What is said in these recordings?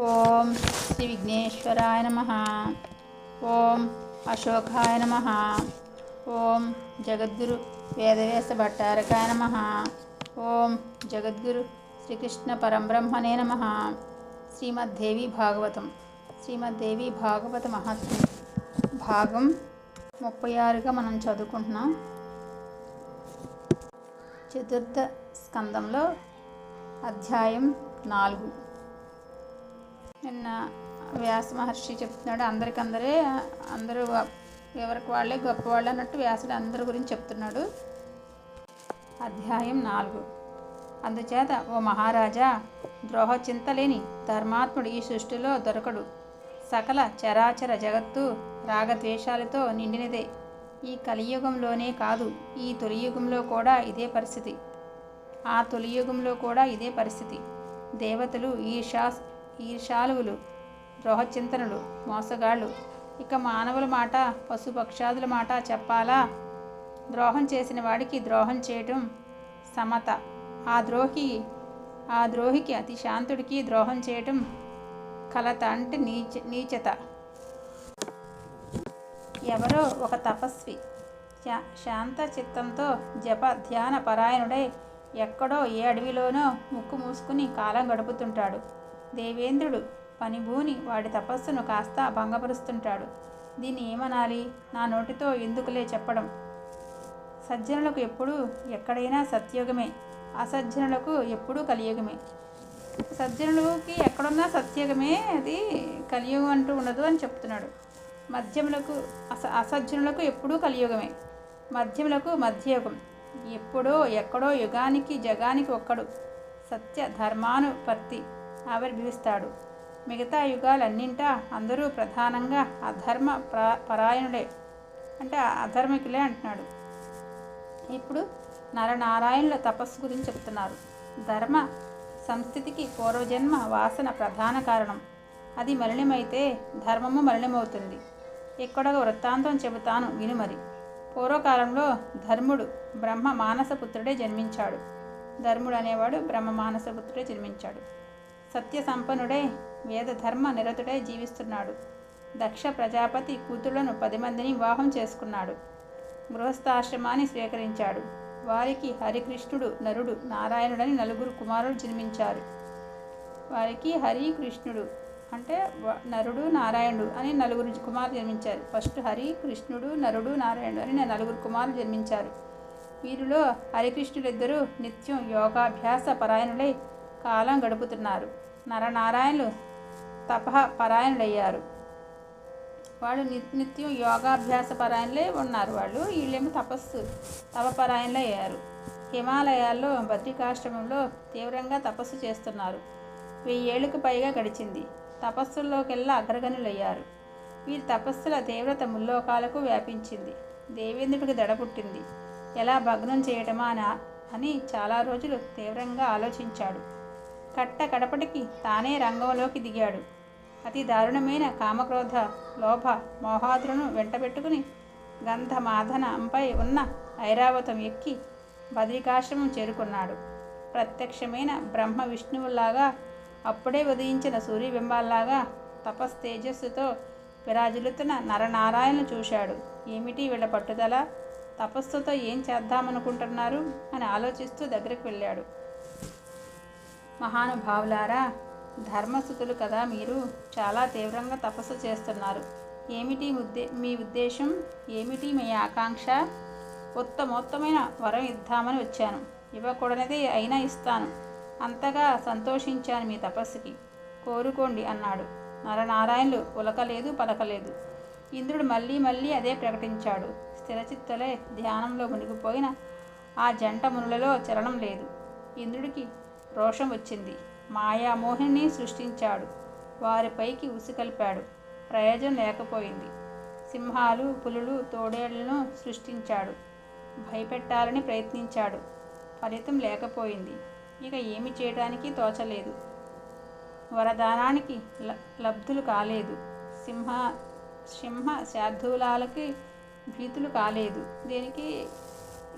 ఓం శ్రీ విఘ్నేశ్వరాయ నమ. ఓం అశోకాయ నమ. ఓం జగద్గురు వేదవ్యాస భట్టారకాయ నమ. ఓం జగద్గురు శ్రీకృష్ణ పరంబ్రహ్మణే నమ. శ్రీమద్దేవి భాగవతం. శ్రీమద్దేవి భాగవత మహాత్మ్యం భాగం ముప్పై ఆరుగా మనం చదువుకుంటున్నాం. చతుర్థ స్కందంలో అధ్యాయం నాలుగు. నిన్న వ్యాస మహర్షి చెప్తున్నాడు అందరికందరే అందరూ ఎవరికి వాళ్ళే గొప్పవాళ్ళు అన్నట్టు వ్యాసుడు అందరి గురించి చెప్తున్నాడు. అధ్యాయం నాలుగు. అందుచేత ఓ మహారాజా ద్రోహ చింతలేని ధర్మాత్ముడు ఈ సృష్టిలో దొరకడు. సకల చరాచర జగత్తు రాగద్వేషాలతో నిండినదే. ఈ కలియుగంలోనే కాదు ఈ తొలియుగంలో కూడా ఇదే పరిస్థితి. ఆ తొలియుగంలో కూడా ఇదే పరిస్థితి. దేవతలు ఈర్షా ఈర్షాలువులు ద్రోహచింతనులు మోసగాళ్ళు. ఇక మానవుల మాట పశుపక్షాదుల మాట చెప్పాలా? ద్రోహం చేసిన వాడికి ద్రోహం చేయటం సమత. ఆ ద్రోహి ఆ ద్రోహికి అతి శాంతుడికి ద్రోహం చేయటం కలత అంటే నీచ నీచత. ఎవరో ఒక తపస్వి. శా- శాంత చిత్తంతో జప ధ్యాన పరాయణుడై ఎక్కడో ఏ అడవిలోనో ముక్కు మూసుకుని కాలం గడుపుతుంటాడు. దేవేంద్రుడు పనిభూని వాడి తపస్సును కాస్త భంగపరుస్తుంటాడు. దీన్ని ఏమనాలి? నా నోటితో ఎందుకులే చెప్పడం? సజ్జనులకు ఎప్పుడూ ఎక్కడైనా సత్యుగమే. అసజ్జనులకు ఎప్పుడూ కలియుగమే. సజ్జనులకి ఎక్కడున్నా సత్యుగమే అది కలియుగం అంటూ ఉండదు అని చెప్తున్నాడు. మధ్యములకు అస అసజ్జనులకు ఎప్పుడూ కలియుగమే. మధ్యములకు మధ్యయుగం. ఎప్పుడో ఎక్కడో యుగానికి జగానికి ఒక్కడు. సత్య ధర్మానుపత్తి. ఆవిర్భవిస్తాడు. మిగతా యుగాలన్నింటా అందరూ ప్రధానంగా అధర్మ పరాయణుడే అంటే అధర్మికులే అంటున్నాడు. ఇప్పుడు నరనారాయణుల తపస్సు గురించి చెప్తున్నారు. ధర్మ సంస్థితికి పూర్వజన్మ వాసన ప్రధాన కారణం. అది మలినమైతే ధర్మము మలినమవుతుంది. ఇక్కడ ఒక వృత్తాంతం చెబుతాను విను మరి. పూర్వకాలంలో ధర్ముడు బ్రహ్మ మానసపుత్రుడే జన్మించాడు. ధర్ముడు అనేవాడు బ్రహ్మ మానసపుత్రుడే జన్మించాడు. సత్య వేదధర్మ నిరతుడై జీవిస్తున్నాడు. దక్ష ప్రజాపతి కూతుళ్ళను పది మందిని వివాహం చేసుకున్నాడు. గృహస్థాశ్రమాన్ని స్వీకరించాడు. వారికి హరికృష్ణుడు నరుడు నారాయణుడని నలుగురు కుమారులు జన్మించారు. వారికి హరి కృష్ణుడు అంటే వ- నరుడు నారాయణుడు అని నలుగురు కుమారులు జన్మించారు. ఫస్ట్ హరి కృష్ణుడు నరుడు నారాయణుడు అని నలుగురు కుమారులు జన్మించారు. వీరిలో హరికృష్ణుడిద్దరూ నిత్యం యోగాభ్యాస పరాయణులై కాలం గడుపుతున్నారు. నరనారాయణులు తప పరాయణులయ్యారు వాళ్ళు ని- నిత్యం యోగాభ్యాస పరాయణులే ఉన్నారు. వాళ్ళు వీళ్ళేమో తపస్సు తపపరాయణలే అయ్యారు హిమాలయాల్లో బద్రికాశ్రమంలో తీవ్రంగా తపస్సు చేస్తున్నారు. వెయ్యేళ్ళకు పైగా గడిచింది. తపస్సుల్లోకెల్లా అగ్రగణులయ్యారు వీరి తపస్సుల తీవ్రత ముల్లోకాలకు వ్యాపించింది. దేవేంద్రుడికి దడ పుట్టింది. ఎలా భగ్నం చేయటమా అని చాలా రోజులు తీవ్రంగా ఆలోచించాడు. కట్ట కడపటికి తానే రంగంలోకి దిగాడు. అతి దారుణమైన కామక్రోధ లోభ మోహాదులను వెంటబెట్టుకుని గంధమాధనంపై ఉన్న ఐరావతం ఎక్కి బద్రికాశ్రమం చేరుకున్నాడు. ప్రత్యక్షమైన బ్రహ్మ విష్ణువులాగా అప్పుడే ఉదయించిన సూర్యబింబాల్లాగా తపస్ తేజస్సుతో విరాజిల్లుతున్న నరనారాయణను చూశాడు. ఏమిటి వీళ్ళ పట్టుదల? తపస్సుతో ఏం చేద్దామనుకుంటున్నారు? అని ఆలోచిస్తూ దగ్గరికి వెళ్ళాడు. మహానుభావులారా ధర్మస్థుతులు కదా మీరు. చాలా తీవ్రంగా తపస్సు చేస్తున్నారు. ఏమిటి ఉద్దే మీ ఉద్దేశం? ఏమిటి మీ ఆకాంక్ష? ఉత్తమోత్తమైన వరం ఇద్దామని వచ్చాను. ఇవ్వకూడనిది అయినా ఇస్తాను. అంతగా సంతోషించాను మీ తపస్సుకి. కోరుకోండి అన్నాడు. నరనారాయణులు ఉలకలేదు పలకలేదు. ఇంద్రుడు మళ్ళీ మళ్ళీ అదే ప్రకటించాడు. స్థిరచిత్తులే ధ్యానంలో మునిగిపోయిన ఆ జంట మునులలో చలనం లేదు. ఇంద్రుడికి రోషం వచ్చింది. మాయామోహిని సృష్టించాడు. వారిపైకి ఉసికలిపాడు ప్రయోజనం లేకపోయింది. సింహాలు పులులు తోడేళ్ళను సృష్టించాడు. భయపెట్టాలని ప్రయత్నించాడు. ఫలితం లేకపోయింది. ఇక ఏమి చేయడానికి తోచలేదు. వరదానానికి లబ్ధులు కాలేదు. సింహ సింహ శాధువులాలకి భీతులు కాలేదు. దేనికి?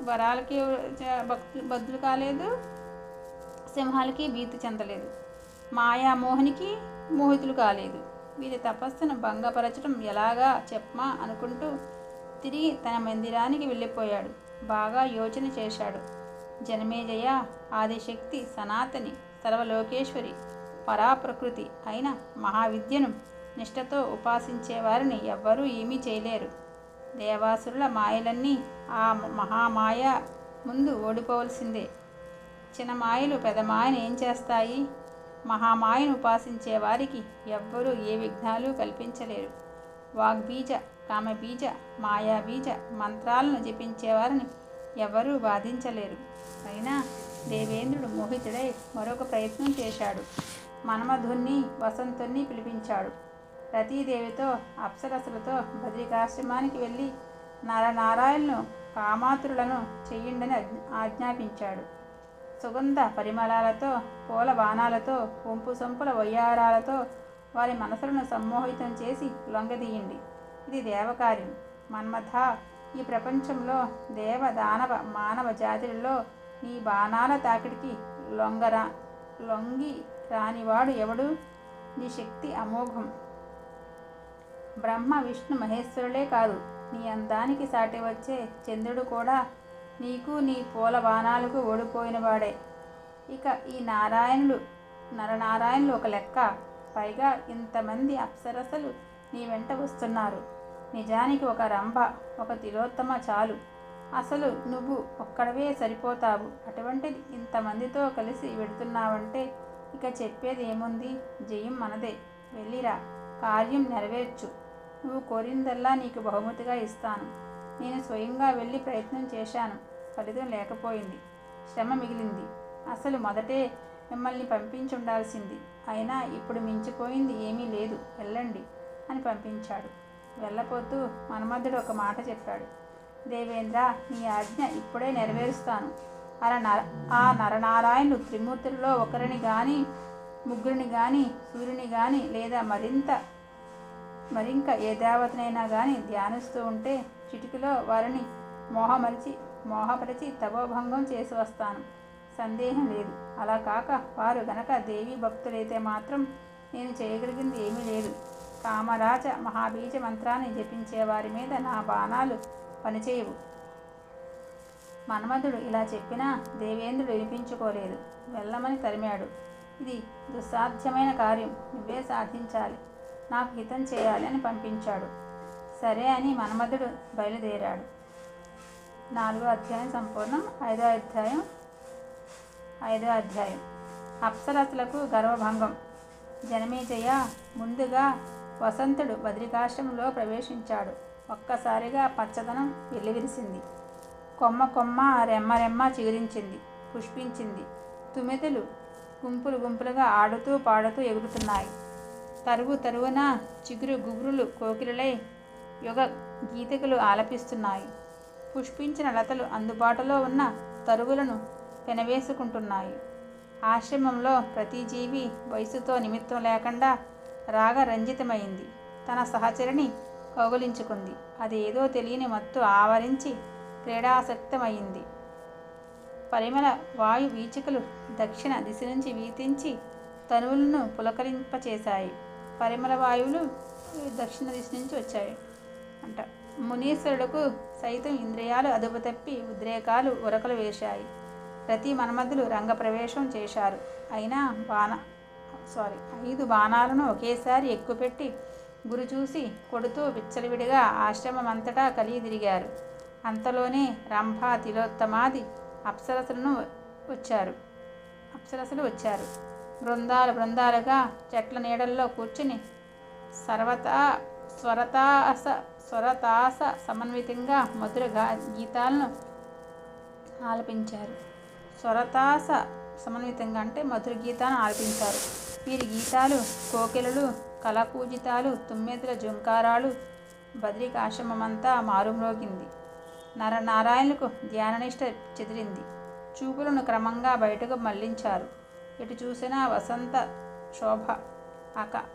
వరాలకి భక్తులు బద్దులు కాలేదు. సింహాలకి భీతి చెందలేదు. మాయామోహినికి మోహితులు కాలేదు. వీరి తపస్సును భంగపరచడం ఎలాగా చెప్పమా అనుకుంటూ తిరిగి తన మందిరానికి వెళ్ళిపోయాడు. బాగా యోచన చేశాడు. జనమేజయ ఆదిశక్తి సనాతని సర్వలోకేశ్వరి పరాప్రకృతి అయిన మహావిద్యను నిష్ఠతో ఉపాసించే వారిని ఎవ్వరూ ఏమీ చేయలేరు. దేవాసురుల మాయలన్నీ ఆ మహామాయ ముందు ఓడిపోవలసిందే. చిన్న మాయలు పెద్ద మాయను ఏం చేస్తాయి? మహామాయను ఉపాసించే వారికి ఎవ్వరూ ఏ విఘ్నాలు కల్పించలేరు. వాగ్బీజ కామబీజ మాయాబీజ మంత్రాలను జపించేవారిని ఎవరూ బాధించలేరు. అయినా దేవేంద్రుడు మోహితుడై మరొక ప్రయత్నం చేశాడు. మన్మధుణ్ణి వసంతుణ్ణి పిలిపించాడు. రతీదేవితో అప్సరసులతో బద్రికాశ్రమానికి వెళ్ళి నరనారాయణను కామాతురులను చెయ్యండని ఆజ్ఞాపించాడు. సుగంధ పరిమళాలతో పూల బాణాలతో వంపు సొంపుల వయ్యారాలతో వారి మనసులను సమ్మోహితం చేసి లొంగదీయండి. ఇది దేవకార్యం. మన్మథ ఈ ప్రపంచంలో దేవ దానవ మానవ జాతులలో నీ బాణాల తాకిడికి లొంగరా లొంగి రానివాడు ఎవడు? నీ శక్తి అమోఘం. బ్రహ్మ విష్ణు మహేశ్వరులే కాదు నీ అందానికి సాటి వచ్చే చంద్రుడు కూడా నీకు నీ పూల బాణాలకు ఓడిపోయినవాడే. ఇక ఈ నారాయణులు నరనారాయణులు ఒక లెక్క. పైగా ఇంతమంది అప్సరసలు నీ వెంట వస్తున్నారు. నిజానికి ఒక రంభ ఒక తిలోత్తమ చాలు. అసలు నువ్వు ఒక్కడవే సరిపోతావు. అటువంటిది ఇంతమందితో కలిసి వెడుతున్నావంటే ఇక చెప్పేది ఏముంది జయం మనదే. వెళ్ళిరా. కార్యం నెరవేర్చు. నువ్వు కోరిందల్లా నీకు బహుమతిగా ఇస్తాను. నేను స్వయంగా వెళ్ళి ప్రయత్నం చేశాను. ఫలితం లేకపోయింది. శ్రమ మిగిలింది. అసలు మొదటే మిమ్మల్ని పంపించి ఉండాల్సింది అయినా ఇప్పుడు మించిపోయింది ఏమీ లేదు. వెళ్ళండి అని పంపించాడు. వెళ్ళపోతూ మన్మధుడు ఒక మాట చెప్పాడు. దేవేంద్ర నీ ఆజ్ఞ ఇప్పుడే నెరవేరుస్తాను. అలా నర ఆ నరనారాయణుడు త్రిమూర్తుల్లో ఒకరిని కానీ ముగ్గురిని కానీ సూర్యుని కానీ లేదా మరింత మరింక ఏ దేవతనైనా కానీ ధ్యానిస్తూ ఉంటే చిటికలో వారిని మోహమరిచి మోహపరిచి తపోభంగం చేసి వస్తాను. సందేహం లేదు. అలా కాక వారు గనక దేవీ భక్తులైతే మాత్రం నేను చేయగలిగింది ఏమీ లేదు. కామరాజ మహాబీజ మంత్రాన్ని జపించే వారి మీద నా బాణాలు పనిచేయవు. మన్మధుడు ఇలా చెప్పినా దేవేంద్రుడు వినిపించుకోలేదు. వెళ్ళమని తరిమాడు. ఇది దుస్సాధ్యమైన కార్యం. నువ్వే సాధించాలి. నాకు హితం చేయాలి అని పంపించాడు. సరే అని మన్మధుడు బయలుదేరాడు. నాలుగో అధ్యాయం సంపూర్ణం. ఐదో అధ్యాయం ఐదో అధ్యాయం. అప్సరసులకు గర్వభంగం. జనమేజయ ముందుగా వసంతుడు బద్రికాశ్రమంలో ప్రవేశించాడు. ఒక్కసారిగా పచ్చదనం వెల్లివిరిసింది. కొమ్మ కొమ్మ రెమ్మ రెమ్మ చిగురించింది పుష్పించింది. తుమితులు గుంపులు గుంపులుగా ఆడుతూ పాడుతూ ఎగురుతున్నాయి. తరువు తరువున చిగురు గుగురులు కోకిలలై యుగ గీతికలు ఆలపిస్తున్నాయి. పుష్పించిన లతలు అందుబాటులో ఉన్న తరువులను పెనవేసుకుంటున్నాయి. ఆశ్రమంలో ప్రతి జీవి వయసుతో నిమిత్తం లేకుండా రాగరంజితమైంది తన సహచరిని కౌగులించుకుంది. అదేదో తెలియని మత్తు ఆవరించి క్రీడాసక్తమైంది. పరిమళ వాయు వీచికలు దక్షిణ దిశ నుంచి వీతించి తనువులను పులకరింపచేశాయి. పరిమళ వాయువులు దక్షిణ దిశ నుంచి వచ్చాయి. అంట. మునీశ్వరుడుకు సైతం ఇంద్రియాలు అదుపు తప్పి ఉద్రేకాలు ఉరకలు వేశాయి. ప్రతి మన్మధులు రంగప్రవేశం చేశారు. అయినా బాణ సారీ ఐదు బాణాలను ఒకేసారి ఎక్కుపెట్టి గురి చూసి కొడుతూ విచ్చలవిడిగా ఆశ్రమం అంతటా కలిగి తిరిగారు. అంతలోనే రంభా తిలోత్తమాది అప్సరసులను వచ్చారు. అప్సరసులు వచ్చారు. బృందాలు బృందాలుగా చెట్ల నీడల్లో కూర్చుని సర్వతా స్వరతాస స్వరతాస సమన్వితంగా మధుర గీతాలను ఆలపించారు. స్వరతాస సమన్వితంగా అంటే మధుర గీతాన్ని ఆలపించారు. వీరి గీతాలు కోకిలలు కళాపూజితాలు తుమ్మెదుల జుంకారాలు బద్రికాశ్రమమంతా మారుమ్రోగింది. నరనారాయణులకు ధ్యాననిష్ట చెదిరింది. చూపులను క్రమంగా బయటకు మళ్ళించారు. ఎటు చూసినా వసంత శోభ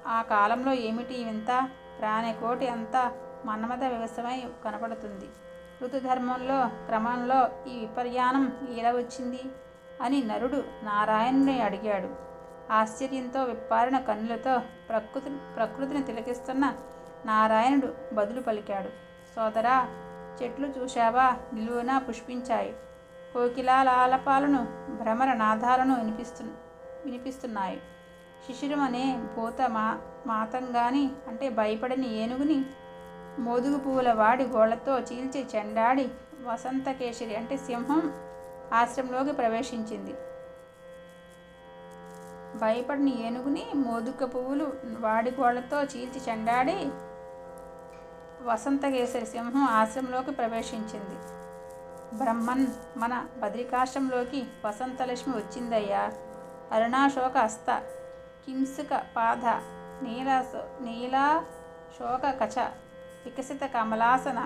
ఆ కాలంలో ఏమిటి వింత ప్రాణికోటి అంతా మన్మథ వ్యవసాయమై కనపడుతుంది. ఋతుధర్మంలో క్రమంలో ఈ విపర్యానం ఎలా వచ్చింది? అని నరుడు నారాయణుని అడిగాడు. ఆశ్చర్యంతో విప్పారిన కన్నులతో ప్రకృతి ప్రకృతిని తిలకిస్తున్న నారాయణుడు బదులు పలికాడు. సోదరా చెట్లు చూశావా? నిలువునా పుష్పించాయి. కోకిలాలాలపాలను భ్రమర నాదాలను వినిపిస్తు వినిపిస్తున్నాయి. శిశిరం అనే భూత మా మాతంగాని అంటే భయపడని ఏనుగుని మోదుగు పువ్వుల వాడి గోళ్ళతో చీల్చి చెండాడి వసంతకేశరి అంటే సింహం ఆశ్రమంలోకి ప్రవేశించింది. భయపడిన ఏనుగుని మోదుక పువ్వులు వాడి గోళ్ళతో చీల్చి చెండాడి వసంతకేసరి సింహం ఆశ్రమంలోకి ప్రవేశించింది. బ్రహ్మన్ మన బద్రికాశ్రంలోకి వసంతలక్ష్మి వచ్చిందయ్యా. అరుణాశోక హస్త కింసుక పాద నీలా నీలా శోక కచ వికసిత కమలాసన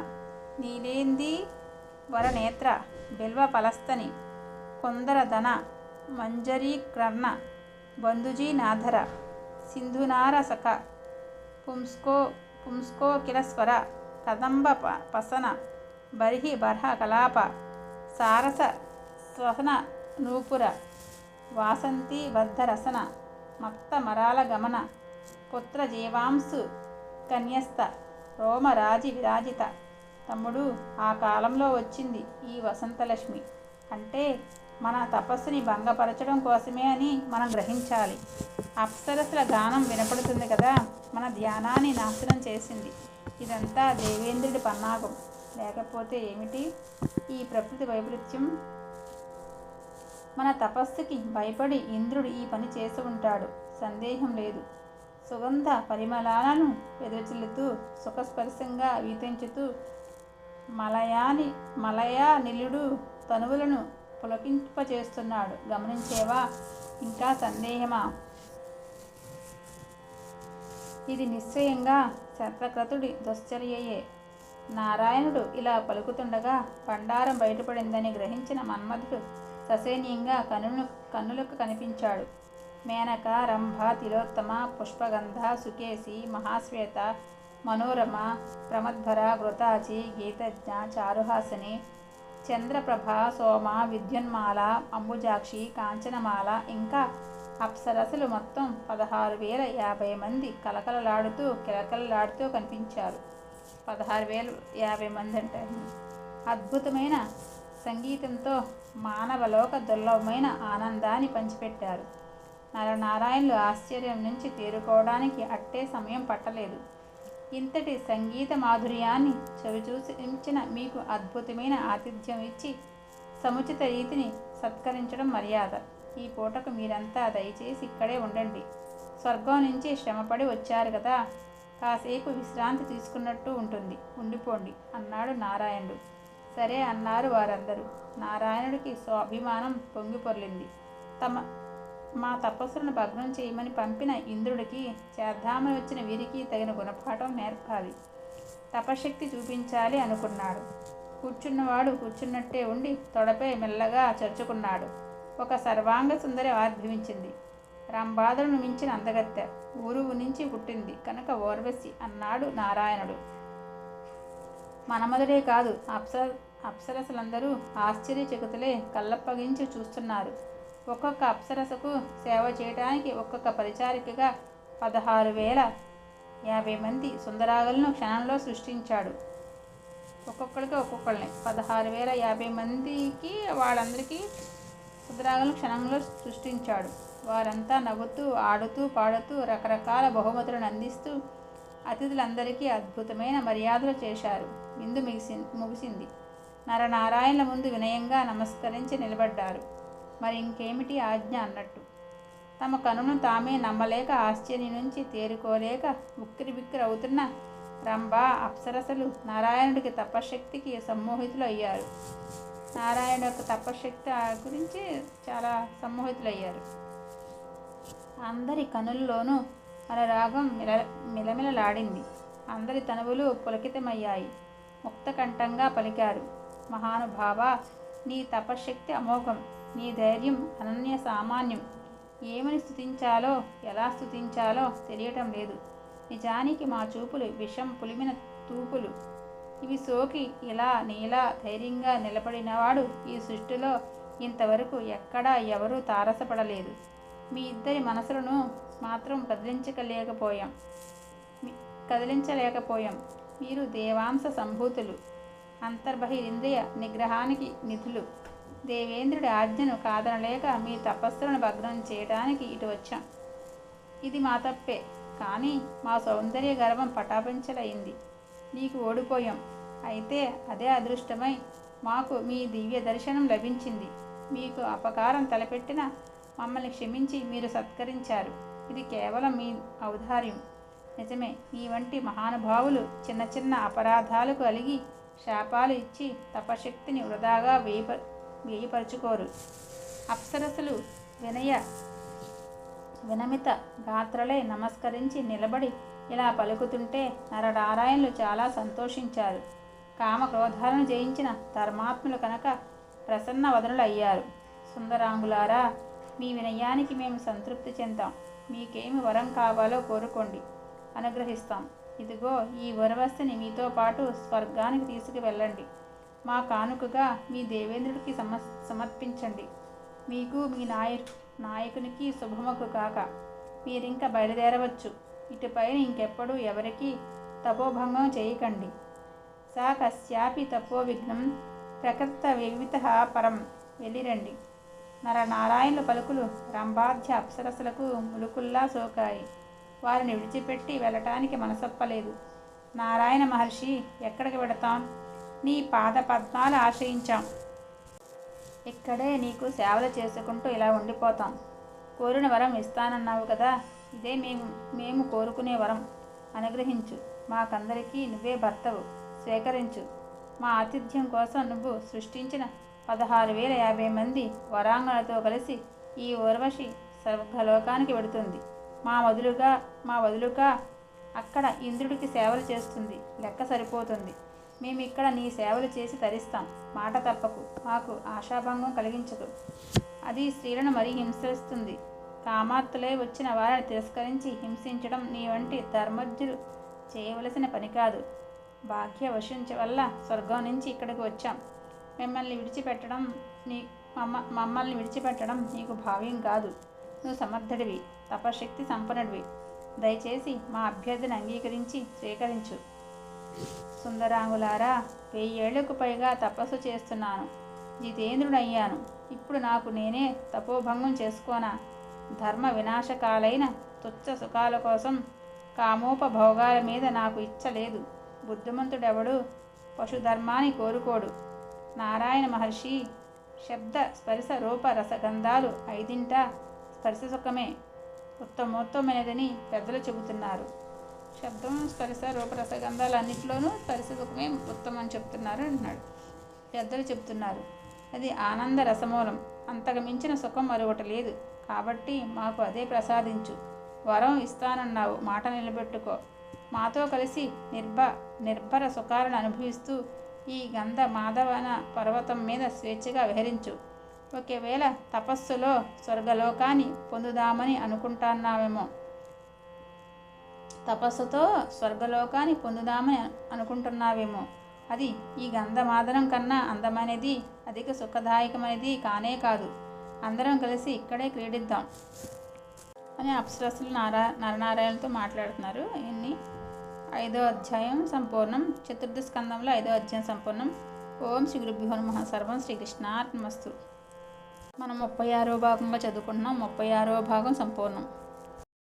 నీలేంది వరనేత్ర బిల్వ పలస్తని కొందర ధన మంజరీకర్ణ బంధుజీ నాధర సింధునార సఖ పుంస్కో పుంస్కో కిలస్వర కదంబ ప పసన బర్హి బర్హ కలాప సారస స్వసన నూపుర వాసంతి బద్ధరసన మత్త మరాల గమన పుత్ర జీవాంసు కన్యస్త రోమరాజి విరాజిత. తమ్ముడు ఆ కాలంలో వచ్చింది ఈ వసంతలక్ష్మి. అంటే మన తపస్సుని భంగపరచడం కోసమే అని మనం గ్రహించాలి. అప్సరసుల గానం వినపడుతుంది కదా మన ధ్యానాన్ని నాశనం చేసింది. ఇదంతా దేవేంద్రుడి పన్నాగం. లేకపోతే ఏమిటి? ఈ ప్రకృతి వైపరీత్యం. మన తపస్సుకి భయపడి ఇంద్రుడు ఈ పని చేసి ఉంటాడు. సందేహం లేదు. సుగంధ పరిమళాలను వెదచిల్లుతూ సుఖస్పర్శంగా వీతించుతూ మలయాని మలయా నిలుడు తనువులను పులకింపచేస్తున్నాడు. గమనించేవా? ఇంకా సందేహమా? ఇది నిశ్చయంగా శత్రక్రతుడి దుశ్చర్యయే. నారాయణుడు ఇలా పలుకుతుండగా బండారం బయటపడిందని గ్రహించిన మన్మధుడు ససేనీయంగా కన్నులు కన్నులకు కనిపించాడు. మేనక రంభ తిలోత్తమ పుష్పగంధ సుకేసి మహాశ్వేత మనోరమ ప్రమద్భర ఘృతాచి గీతజ్ఞ చారుహాసని చంద్రప్రభ సోమ విద్యున్మాల అంబుజాక్షి కాంచనమాల ఇంకా అప్సరసలు మొత్తం పదహారు వేల యాభై మంది కలకలలాడుతూ కిలకలలాడుతూ కనిపించారు. పదహారు వేల యాభై మంది అంటే అద్భుతమైన సంగీతంతో మానవలోక దుర్లభమైన ఆనందాన్ని పంచిపెట్టారు. నరనారాయణులు ఆశ్చర్యం నుంచి తేరుకోవడానికి అట్టే సమయం పట్టలేదు. ఇంతటి సంగీత మాధుర్యాన్ని చవిచూసించిన మీకు అద్భుతమైన ఆతిథ్యం ఇచ్చి సముచిత రీతిని సత్కరించడం మర్యాద. ఈ పూటకు మీరంతా దయచేసి ఇక్కడే ఉండండి. స్వర్గం నుంచి శ్రమపడి వచ్చారు కదా కాసేపు విశ్రాంతి తీసుకున్నట్టు ఉంటుంది. ఉండిపోండి అన్నాడు నారాయణుడు. సరే అన్నారు వారందరూ. నారాయణుడికి స్వాభిమానం పొంగిపొర్లింది. తమ మా తపస్సులను భగ్నం చేయమని పంపిన ఇంద్రుడికి చేద్దామని వచ్చిన వీరికి తగిన గుణపాఠం నేర్పాలి. తపశక్తి చూపించాలి అనుకున్నాడు. కూర్చున్నవాడు కూర్చున్నట్టే ఉండి తొడపై మెల్లగా చర్చుకున్నాడు. ఒక సర్వాంగ సుందరి ఆర్భవించింది రంబాదులను మించిన అందగత్తె ఊరువు నుంచి పుట్టింది కనుక ఓర్వశి అన్నాడు నారాయణుడు. మనమదుడే కాదు అప్స అప్సరసలందరూ ఆశ్చర్యచకుతులే కళ్ళప్పగించి చూస్తున్నారు. ఒక్కొక్క అప్సరసకు సేవ చేయడానికి ఒక్కొక్క పరిచారికగా పదహారు వేల యాభై మంది సుందరాగలను క్షణంలో సృష్టించాడు. ఒక్కొక్కరికి ఒక్కొక్కరిని పదహారు వేల యాభై మందికి వాళ్ళందరికీ సుందరాగలను క్షణంలో సృష్టించాడు. వారంతా నవ్వుతూ ఆడుతూ పాడుతూ రకరకాల బహుమతులను అందిస్తూ అతిథులందరికీ అద్భుతమైన మర్యాదలు చేశారు. విందు ముగిసి ముగిసింది. నరనారాయణల ముందు వినయంగా నమస్కరించి నిలబడ్డారు. మరి ఇంకేమిటి ఆజ్ఞ అన్నట్టు. తమ కనును తామే నమ్మలేక ఆశ్చర్యం నుంచి తేరుకోలేక ఉక్కిరి బిక్కిరి అవుతున్న రంభ అప్సరసలు నారాయణుడికి తపశక్తికి సమ్మోహితులు అయ్యారు నారాయణ యొక్క తపశక్తి గురించి చాలా సమ్మోహితులయ్యారు. అందరి కనుల్లోనూ రాగం మిల మిలమిలలాడింది. అందరి తనువులు పులకితమయ్యాయి. ముక్తకంఠంగా పలికారు. మహానుభావ నీ తపశక్తి అమోఘం. నీ ధైర్యం అనన్య సామాన్యం. ఏమని స్థుతించాలో ఎలా స్థుతించాలో తెలియటం లేదు. నిజానికి మా చూపులు విషం పులిమిన తూపులు. ఇవి సోకి ఇలా నీలా ధైర్యంగా నిలబడినవాడు ఈ సృష్టిలో ఇంతవరకు ఎక్కడా ఎవరూ తారసపడలేదు. మీ ఇద్దరి మనసులను మాత్రం కదిలించలేకపోయాం. కదిలించలేకపోయాం. మీరు దేవాంశ సంభూతులు. అంతర్బహిరింద్రియ నిగ్రహానికి నిధులు. దేవేంద్రుడి ఆజ్ఞను కాదనలేక మీ తపస్సులను భగ్నం చేయడానికి ఇటు వచ్చాం. ఇది మా తప్పే కానీ మా సౌందర్య గర్వం పటాపంచలైంది. నీకు ఓడిపోయాం. అయితే అదే అదృష్టమై మాకు మీ దివ్య దర్శనం లభించింది. మీకు అపకారం తలపెట్టిన మమ్మల్ని క్షమించి మీరు సత్కరించారు. ఇది కేవలం మీ ఔదార్యం. నిజమే మీ వంటి మహానుభావులు చిన్న చిన్న అపరాధాలకు కలిగి శాపాలు ఇచ్చి తపశక్తిని వృధాగా వేప వేయపరుచుకోరు అప్సరసులు వినయ వినమిత గాత్రలే నమస్కరించి నిలబడి ఇలా పలుకుతుంటే నరనారాయణులు చాలా సంతోషించారు. కామ క్రోధాలను జయించిన ధర్మాత్ములు కనుక ప్రసన్న వదనులు అయ్యారు సుందరాంగులారా మీ వినయానికి మేము సంతృప్తి చెందాం. మీకేమి వరం కావాలో కోరుకోండి. అనుగ్రహిస్తాం. ఇదిగో ఈ వరవస్తిని మీతో పాటు స్వర్గానికి తీసుకువెళ్ళండి. మా కానుకగా మీ దేవేంద్రుడికి సమ సమర్పించండి. మీకు మీ నాయ నాయకునికి శుభముకు కాక మీరింక బయలుదేరవచ్చు. ఇటుపైన ఇంకెప్పుడు ఎవరికి తపోభంగం చేయకండి. సా కశ్యాపి తపో విఘ్నం ప్రకృత వివిత పరం వెళ్ళిరండి. నరనారాయణుల పలుకులు రంభాధ్య అప్సరసలకు ములుకుల్లా సోకాయి. వారిని విడిచిపెట్టి వెళ్ళటానికి మనసొప్పలేదు. నారాయణ మహర్షి ఎక్కడికి వెడతాం? నీ పాద పద్మాలు ఆశ్రయించాం. ఇక్కడే నీకు సేవలు చేసుకుంటూ ఇలా ఉండిపోతాం. కోరిన వరం ఇస్తానన్నావు కదా ఇదే మేము మేము కోరుకునే వరం. అనుగ్రహించు. మాకందరికీ నువ్వే భర్తవు. స్వీకరించు. మా ఆతిథ్యం కోసం నువ్వు సృష్టించిన పదహారు వేల యాభై మంది వరాంగణతో కలిసి ఈ ఊర్వశి స్వర్గలోకానికి వెడుతుంది. మా వదులుగా మా వదులుగా అక్కడ ఇంద్రుడికి సేవలు చేస్తుంది. లెక్క సరిపోతుంది. మేము ఇక్కడ నీ సేవలు చేసి తరిస్తాం. మాట తప్పకు. మాకు ఆశాభంగం కలిగించదు. అది స్త్రీలను మరీ హింసిస్తుంది. కామార్తులై వచ్చిన వారిని తిరస్కరించి హింసించడం నీ వంటి ధర్మజ్ఞులు చేయవలసిన పని కాదు. భాగ్య వశించ వల్ల స్వర్గం నుంచి ఇక్కడికి వచ్చాం. మిమ్మల్ని విడిచిపెట్టడం నీ మమ్మ మమ్మల్ని విడిచిపెట్టడం నీకు భావ్యం కాదు. నువ్వు సమర్థుడివి. తపశక్తి సంపన్నుడివి. దయచేసి మా అభ్యర్థిని అంగీకరించి స్వీకరించు. సుందరాంగులారా వెయ్యేళ్ళకు పైగా తపస్సు చేస్తున్నాను. జితేంద్రుడయ్యాను. ఇప్పుడు నాకు నేనే తపోభంగం చేసుకోనా? ధర్మ వినాశకాలైన తుచ్చ సుఖాల కోసం కామోపభోగాల మీద నాకు ఇచ్చలేదు బుద్ధిమంతుడెవడు? పశుధర్మాన్ని కోరుకోడు. నారాయణ మహర్షి శబ్ద స్పర్శ రూప రసగంధాలు ఐదింట స్పర్శ సుఖమే ఉత్తమోత్తమైనదని పెద్దలు చెబుతున్నారు. శబ్దం స్పర్శ రూపరసగంధాలు అన్నింటిలోనూ స్పర్శ సుఖమే ఉత్తమం చెప్తున్నారు అంటున్నాడు. పెద్దలు చెప్తున్నారు. అది ఆనంద రసమూలం. అంతకు మించిన సుఖం మరొకటి లేదు. కాబట్టి మాకు అదే ప్రసాదించు. వరం ఇస్తానన్నావు. మాట నిలబెట్టుకో. మాతో కలిసి నిర్భ నిర్భర సుఖాలను అనుభవిస్తూ ఈ గంధ మాధవన పర్వతం మీద స్వేచ్ఛగా విహరించు. ఒకవేళ తపస్సులో స్వర్గలోకాన్ని పొందుదామని అనుకుంటున్నామేమో తపస్సుతో స్వర్గలోకాన్ని పొందుదామని అనుకుంటున్నావేమో. అది ఈ గంధమాదనం కన్నా అందమైనది అధిక సుఖదాయకమైనది కానే కాదు. అందరం కలిసి ఇక్కడే క్రీడిద్దాం అని అప్సరసులు నారా నరనారాయణతో మాట్లాడుతున్నారు. ఇన్ని ఐదో అధ్యాయం సంపూర్ణం. చతుర్థ స్కందంలో ఐదో అధ్యాయం సంపూర్ణం. ఓం శ్రీ గురుభ్యో నమః. సర్వం శ్రీకృష్ణార్పణమస్తు మనం ముప్పై ఆరో భాగంగా చదువుకుంటున్నాం. ముప్పై ఆరో భాగం సంపూర్ణం.